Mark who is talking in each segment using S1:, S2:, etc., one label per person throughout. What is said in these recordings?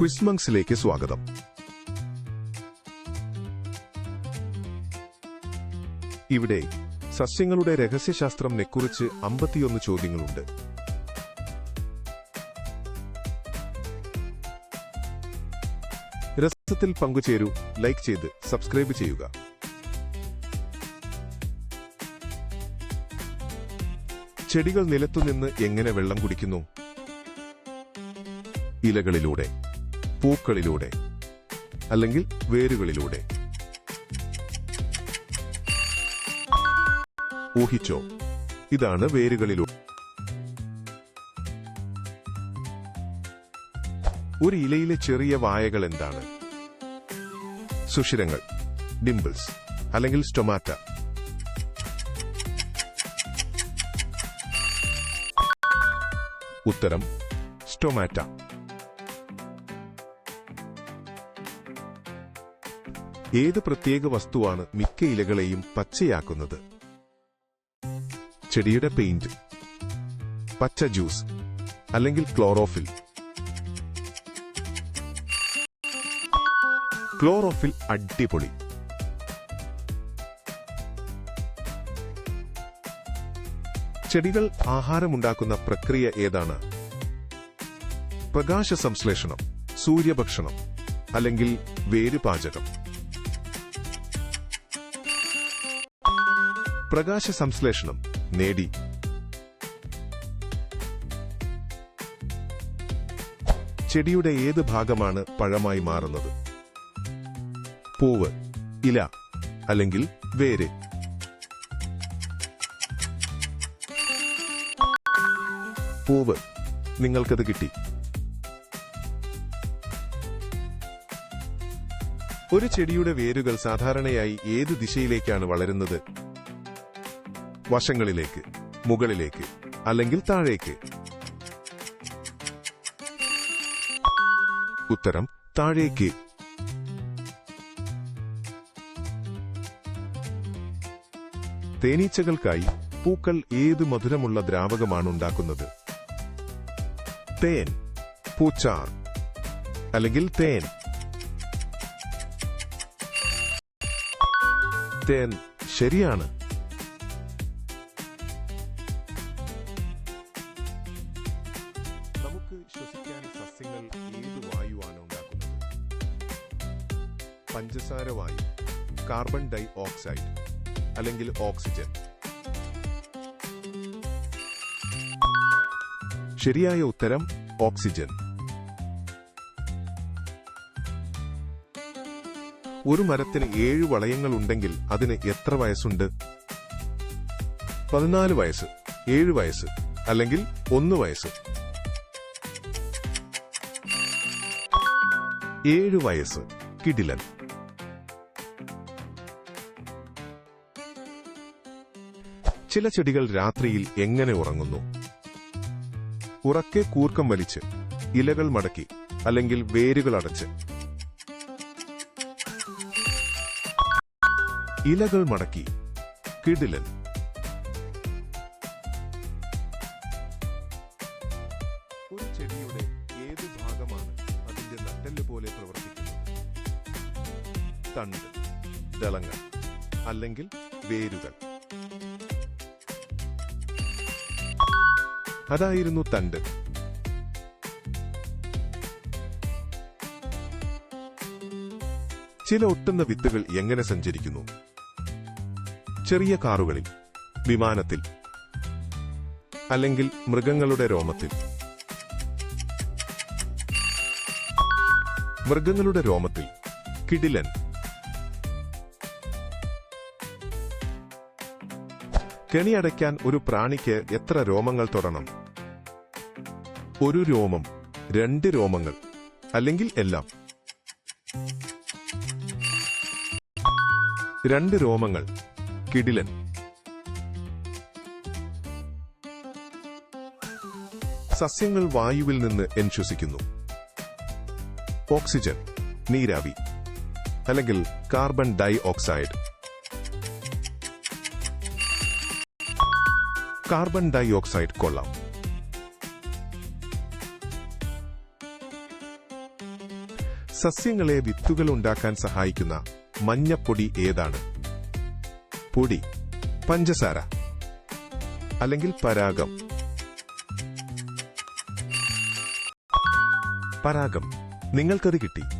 S1: ക്വിസ്മങ്സിലേക്ക് സ്വാഗതം. ഇവിടെ സസ്യങ്ങളുടെ രഹസ്യശാസ്ത്രം നെക്കുറിച്ച് അമ്പത്തിയൊന്ന് ചോദ്യങ്ങളുണ്ട്. രസത്തിൽ പങ്കുചേരൂ ലൈക്ക് ചെയ്ത് സബ്സ്ക്രൈബ് ചെയ്യുക. ചെടികൾ നിലത്തുനിന്ന് എങ്ങനെ വെള്ളം കുടിക്കുന്നു? ഇലകളിലൂടെ. പൂക്കളിലൂടെ അല്ലെങ്കിൽ വേരുകളിലൂടെ. ഊഹിച്ചോ ഇതാണ് വേരുകളിലൂടെ ഒരു ഇലയിലെ ചെറിയ വായകൾ എന്താണ്? സുഷിരങ്ങൾ ഡിംപിൾസ് അല്ലെങ്കിൽ സ്റ്റൊമാറ്റ. ഉത്തരം സ്റ്റൊമാറ്റ. ഏത് പ്രത്യേക വസ്തുവാണ് മിക്ക ഇലകളെയും പച്ചയാക്കുന്നത്? ചെടിയുടെ പെയിന്റ് പച്ച ജ്യൂസ് അല്ലെങ്കിൽ ക്ലോറോഫിൽ. ക്ലോറോഫിൽ അടിപൊളി. ചെടികൾ ആഹാരമുണ്ടാക്കുന്ന പ്രക്രിയ ഏതാണ്? പ്രകാശ സംശ്ലേഷണം സൂര്യഭക്ഷണം അല്ലെങ്കിൽ വേരുപാചകം. പ്രകാശ സംശ്ലേഷണം നേടി. ചെടിയുടെ ഏത് ഭാഗമാണ് പഴമായി മാറുന്നത്? പൂവ് ഇല അല്ലെങ്കിൽ വേര്? പൂവ് നിങ്ങൾക്കത് കിട്ടി. ഒരു ചെടിയുടെ വേരുകൾ സാധാരണയായി ഏത് ദിശയിലേക്കാണ് വളരുന്നത്? വശങ്ങളിലേക്ക് മുകളിലേക്ക് അല്ലെങ്കിൽ താഴേക്ക്. ഉത്തരം താഴേക്ക്. തേനീച്ചകൾക്കായി പൂക്കൾ ഏത് മധുരമുള്ള ദ്രാവകമാണ് ഉണ്ടാക്കുന്നത് തേൻ പൂച്ചാർ അല്ലെങ്കിൽ തേൻ. തേൻ ശരിയാണ്. കാർബൺ ഡൈ ഓക്സൈഡ് അല്ലെങ്കിൽ ഓക്സിജൻ. ശരിയായ ഉത്തരം ഓക്സിജൻ. ഒരു മരത്തിന് ഏഴ് വളയങ്ങൾ ഉണ്ടെങ്കിൽ അതിന് എത്ര വയസ്സുണ്ട്? പതിനാല് വയസ്സ് ഏഴ് വയസ്സ് അല്ലെങ്കിൽ ഒന്ന് വയസ്സ്. ഏഴ് വയസ്സ് കിടിലൻ. ചില ചെടികൾ രാത്രിയിൽ എങ്ങനെ ഉറങ്ങുന്നു? ഉറക്കെ കൂർക്കം വലിച്ച് ഇലകൾ മടക്കി അല്ലെങ്കിൽ വേരുകൾ അടച്ച്. ഇലകൾ മടക്കി കിടിലൻ. ഒരു ചെടിയുടെ ഏത് ഭാഗമാണ് അതിന്റെ നട്ടെല്ല് പോലെ പ്രവർത്തിക്കുന്നത്? തണ്ട് ദളങ്ങൾ അല്ലെങ്കിൽ വേരുകൾ. അതായിരുന്നു തണ്ട്. ചില ഒട്ടുന്ന വിത്തുകൾ എങ്ങനെ സഞ്ചരിക്കുന്നു? ചെറിയ കാറുകളിൽ വിമാനത്തിൽ അല്ലെങ്കിൽ മൃഗങ്ങളുടെ രോമത്തിൽ. മൃഗങ്ങളുടെ രോമത്തിൽ കിടിലൻ കെണിയടയ്ക്കാൻ ഒരു പ്രാണിക്ക് എത്ര രോമങ്ങൾ തൊടണം? ഒരു രോമം രണ്ട് രോമങ്ങൾ അല്ലെങ്കിൽ എല്ലാം. രണ്ട് രോമങ്ങൾ കിടിലൻ. സസ്യങ്ങൾ വായുവിൽ നിന്ന് എൻശ്വസിക്കുന്നു. ഓക്സിജൻ നീരാവി അല്ലെങ്കിൽ carbon dioxide. Carbon dioxide കൊള്ളാം. സസ്യങ്ങളെ വിത്തുകൾ ഉണ്ടാക്കാൻ സഹായിക്കുന്ന മഞ്ഞപ്പൊടി ഏതാണ്? പൊടി പഞ്ചസാര അല്ലെങ്കിൽ പരാഗം. പരാഗം. നിങ്ങൾക്കത് കിട്ടി.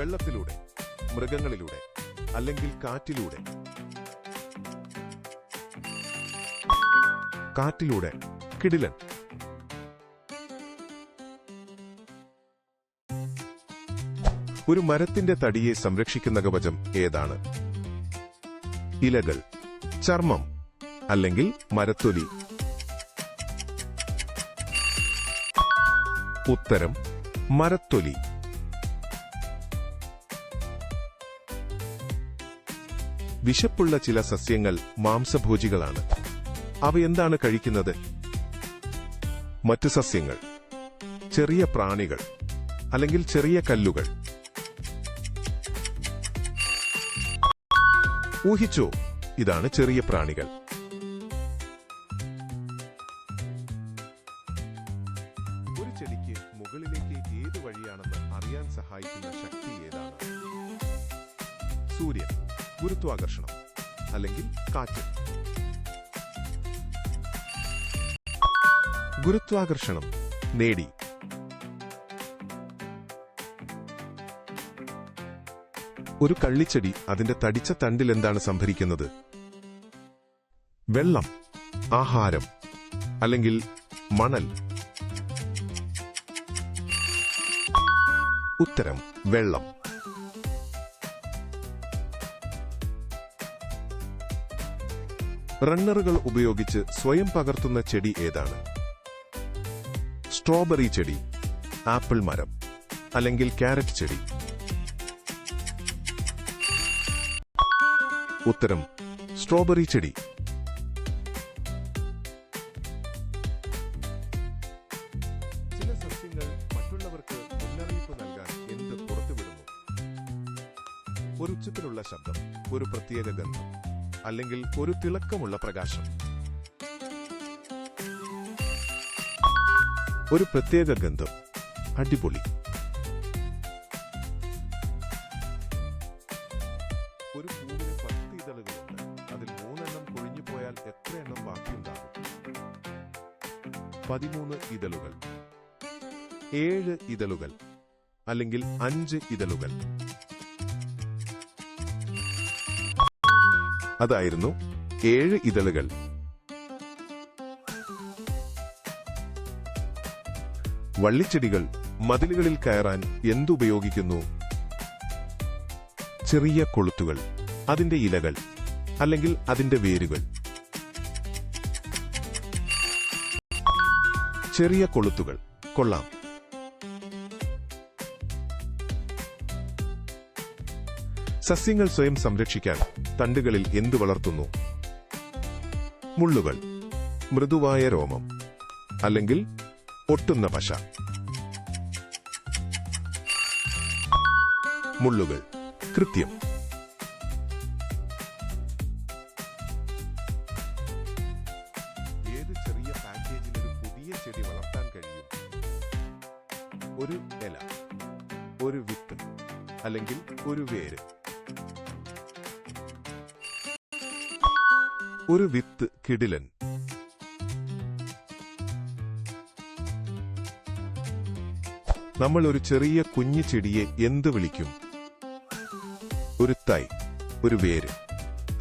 S1: വെള്ളത്തിലൂടെ മൃഗങ്ങളിലൂടെ അല്ലെങ്കിൽ കാറ്റിലൂടെ. കാറ്റിലൂടെ കിടിലൻ. ഒരു മരത്തിന്റെ തടിയെ സംരക്ഷിക്കുന്ന കവചം ഏതാണ്? ഇലകൾ ചർമ്മം അല്ലെങ്കിൽ മരത്തൊലി. ഉത്തരം മരത്തൊലി. വിശപ്പുള്ള ചില സസ്യങ്ങൾ മാംസഭോജികളാണ്. അവ എന്താണ് കഴിക്കുന്നത്? മറ്റു സസ്യങ്ങൾ. ചെറിയ പ്രാണികൾ അല്ലെങ്കിൽ ചെറിയ കല്ലുകൾ. ഊഹിച്ചോ ഇതാണ് ചെറിയ പ്രാണികൾ. ഗുരുത്വാകർഷണം നേടി. ഒരു കള്ളിച്ചെടി അതിന്റെ തടിച്ച തണ്ടിൽ എന്താണ് സംഭരിക്കുന്നത്? വെള്ളം ആഹാരം അല്ലെങ്കിൽ മണൽ. ഉത്തരം വെള്ളം. റണ്ണറുകൾ ഉപയോഗിച്ച് സ്വയം പകർത്തുന്ന ചെടി ഏതാണ്? സ്ട്രോബെറി ചെടി ആപ്പിൾ മരം അല്ലെങ്കിൽ ക്യാരറ്റ് ചെടി. ഉത്തരം സ്ട്രോബെറി ചെടി. ചില സസ്യങ്ങൾ മറ്റുള്ളവർക്ക് മുന്നറിയിപ്പ് നൽകാൻ എന്ത് പുറത്തുവിടുന്നു? ഒരു ഉച്ചത്തിലുള്ള ശബ്ദം ഒരു പ്രത്യേക ഗന്ധം അല്ലെങ്കിൽ ഒരു തിളക്കമുള്ള പ്രകാശം. ഒരു പ്രത്യേക ഗന്ധം. അടിപൊളി. ഒരു പൂവിന് പത്ത് ഇതളുകളുണ്ട്. അതിൽ മൂന്നെണ്ണം കൊഴിഞ്ഞു പോയാൽ എത്ര എണ്ണം ബാക്കിയുണ്ടാകും? പതിമൂന്ന് ഇതളുകൾ. ഏഴ് ഇതളുകൾ. അല്ലെങ്കിൽ അഞ്ച് ഇതളുകൾ. അതായിരുന്നു ഏഴ് ഇതളുകൾ. വള്ളിച്ചെടികൾ മതിലുകളിൽ കയറാൻ എന്തുപയോഗിക്കുന്നു? ചെറിയ കൊളുത്തുകൾ അതിന്റെ ഇലകൾ അല്ലെങ്കിൽ അതിന്റെ വേരുകൾ. ചെറിയ കൊളുത്തുകൾ കൊള്ളാം. സസ്യങ്ങൾ സ്വയം സംരക്ഷിക്കാൻ തണ്ടുകളിൽ എന്തു വളർത്തുന്നു? മുള്ളുകൾ മൃദുവായ രോമം അല്ലെങ്കിൽ ഒട്ടുന്ന പശ. മുള്ളുകൾ. കൃത്യം. ഏത് ചെറിയ പാക്കേജിൽ ഒരു പുതിയ ചെടി വളർത്താൻ കഴിയും? ഒരു ഇല ഒരു വിത്ത് അല്ലെങ്കിൽ ഒരു വേര്. ഒരു വിത്ത് കിടിലൻ. നമ്മൾ ഒരു ചെറിയ കുഞ്ഞു ചെടിയെ എന്ത് വിളിക്കും? ഒരു തൈ ഒരു വേര്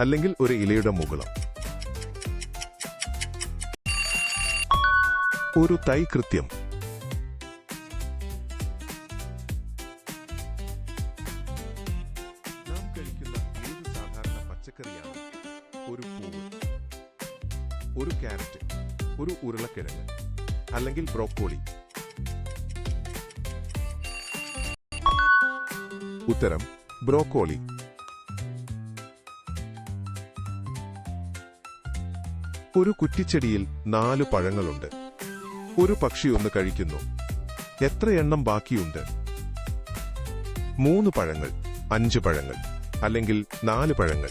S1: അല്ലെങ്കിൽ ഒരു ഇലയുടെ മുകളം? ഒരു തൈ കൃത്യം. നാം കഴിക്കുന്ന സാധാരണ പച്ചക്കറിയാണ്? ഒരു പൂവ് ഒരു ക്യാരറ്റ് ഒരു ഉരുളക്കിഴങ്ങ് അല്ലെങ്കിൽ ബ്രോക്കോളി. ഉത്തരം ബ്രോക്കോളി. ഒരു കുറ്റിച്ചെടിയിൽ നാല് പഴങ്ങളുണ്ട്. ഒരു പക്ഷി ഒന്ന് കഴിക്കുന്നു. എത്ര എണ്ണം ബാക്കിയുണ്ട്? മൂന്ന് പഴങ്ങൾ അഞ്ച് പഴങ്ങൾ അല്ലെങ്കിൽ നാല് പഴങ്ങൾ.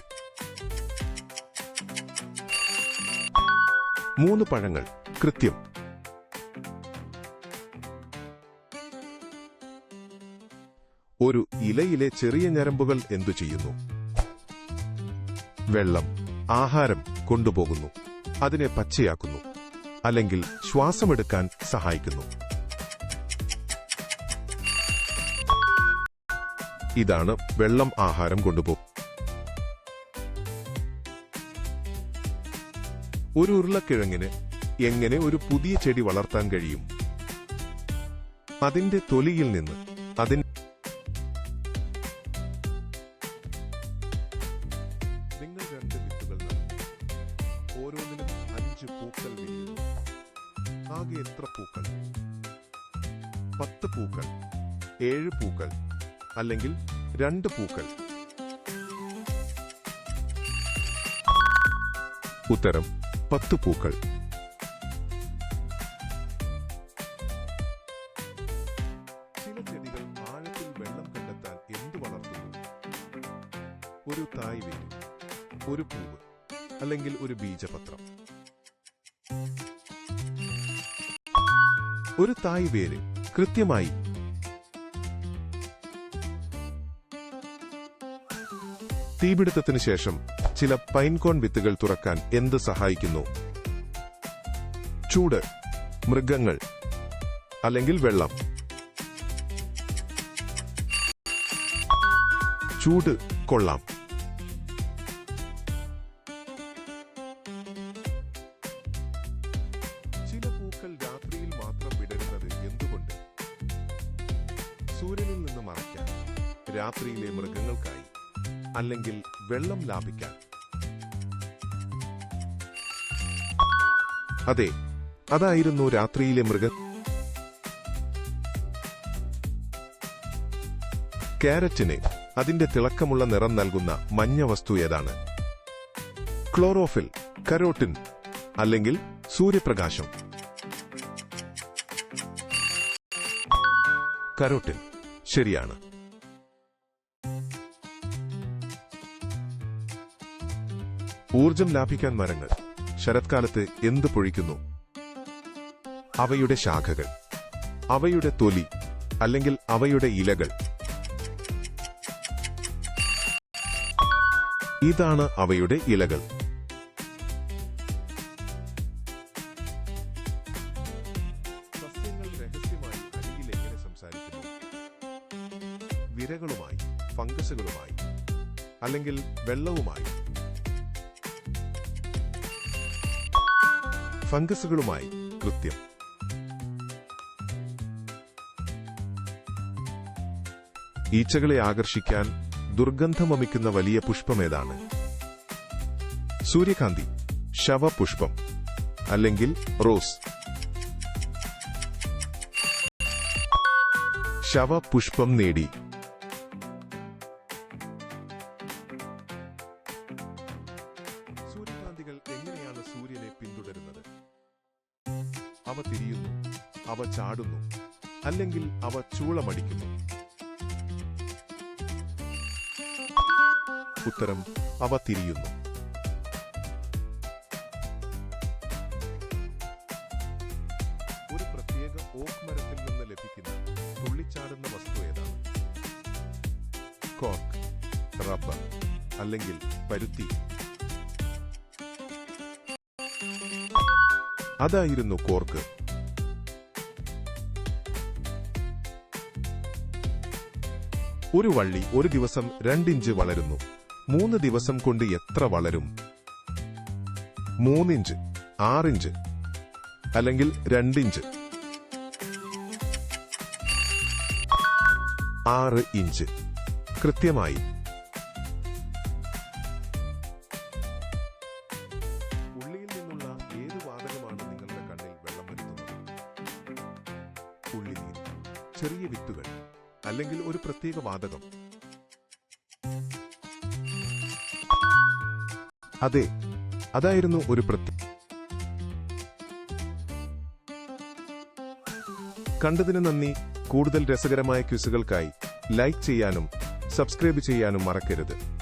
S1: മൂന്ന് പഴങ്ങൾ കൃത്യം. ഒരു ഇലയിലെ ചെറിയ ഞരമ്പുകൾ എന്തു ചെയ്യുന്നു? വെള്ളം ആഹാരം കൊണ്ടുപോകുന്നു. അതിനെ പച്ചയാക്കുന്നു. അല്ലെങ്കിൽ ശ്വാസമെടുക്കാൻ സഹായിക്കുന്നു. ഇതാണ് വെള്ളം ആഹാരം കൊണ്ടുപോകും ഒരു ഉരുളക്കിഴങ്ങിന് എങ്ങനെ ഒരു പുതിയ ചെടി വളർത്താൻ കഴിയും? അതിന്റെ തൊലിയിൽ നിന്ന് അഞ്ച് പൂക്കൾ വിരിയുന്നു ആകെ എത്ര പൂക്കൾ? പത്ത് പൂക്കൾ ഏഴ് പൂക്കൾ അല്ലെങ്കിൽ രണ്ട് പൂക്കൾ? ഉത്തരം പത്ത് പൂക്കൾ. ചില ചെടികൾ ആഴത്തിൽ വെള്ളം കണ്ടെത്താൻ എന്ത് വളർത്തുന്നു? ഒരു തായ് വേര് ഒരു പൂവ് അല്ലെങ്കിൽ ഒരു ബീജപത്രം. ഒരു തായ് വേര് കൃത്യമായി. തീപിടുത്തത്തിന് ശേഷം ചില പൈൻകോൺ വിത്തുകൾ തുറക്കാൻ എന്ത് സഹായിക്കുന്നു? ചൂട് മൃഗങ്ങൾ അല്ലെങ്കിൽ വെള്ളം. ചൂട് കൊള്ളാം. അല്ലെങ്കിൽ വെള്ളം ലാഭിക്കാൻ. അതെ അതായിരുന്നു രാത്രിയിലെ മൃഗ. കാരറ്റിന് അതിന്റെ തിളക്കമുള്ള നിറം നൽകുന്ന മഞ്ഞ വസ്തു ഏതാണ്? ക്ലോറോഫിൽ കരോട്ടിൻ അല്ലെങ്കിൽ സൂര്യപ്രകാശം. കരോട്ടിൻ ശരിയാണ്. ഊർജം ലാഭിക്കാൻ മരങ്ങൾ. ശരത്കാലത്ത് എന്ത് പൊഴിക്കുന്നു? അവയുടെ ശാഖകൾ. അവയുടെ തൊലി അല്ലെങ്കിൽ അവയുടെ ഇലകൾ. ഇതാണ് അവയുടെ ഇലകൾ. വിരകളുമായി ഫംഗസുകളുമായി അല്ലെങ്കിൽ വെള്ളവുമായി. ഫംഗസുകളുമായി കൃത്യം. ഈച്ചകളെ ആകർഷിക്കാൻ ദുർഗന്ധമമിക്കുന്ന വലിയ പുഷ്പമേതാണ്. സൂര്യകാന്തി ശവപുഷ്പം അല്ലെങ്കിൽ റോസ്. ശവപുഷ്പം നേടി. അവ തിരിയുന്നു അവ ചാടുന്നു അല്ലെങ്കിൽ അവ ചൂളമടിക്കുന്നു. ഉത്തരം അവ തിരിയുന്നു. ഒരു ഓക്ക് മരത്തിൽ നിന്ന് ലഭിക്കുന്ന വസ്തു ഏതാണ്? അല്ലെങ്കിൽ പരുത്തി. അതായിരുന്നു കോർക്ക്. ഒരു വള്ളി ഒരു ദിവസം രണ്ടിഞ്ച് വളരുന്നു. മൂന്ന് ദിവസം കൊണ്ട് എത്ര വളരും? മൂന്നിഞ്ച് ആറിഞ്ച് അല്ലെങ്കിൽ രണ്ടിഞ്ച്? ആറ് ഇഞ്ച്. കൃത്യമായി ഉള്ളിനീര് ചെറിയ വിത്തുകൾ അല്ലെങ്കിൽ ഒരു പ്രത്യേക വാതകം. അതെ അതായിരുന്നു ഒരു പ്രത്യേക കണ്ടതിന് നന്ദി. കൂടുതൽ രസകരമായ ക്വിസുകൾക്കായി ലൈക്ക് ചെയ്യാനും സബ്സ്ക്രൈബ് ചെയ്യാനും മറക്കരുത്.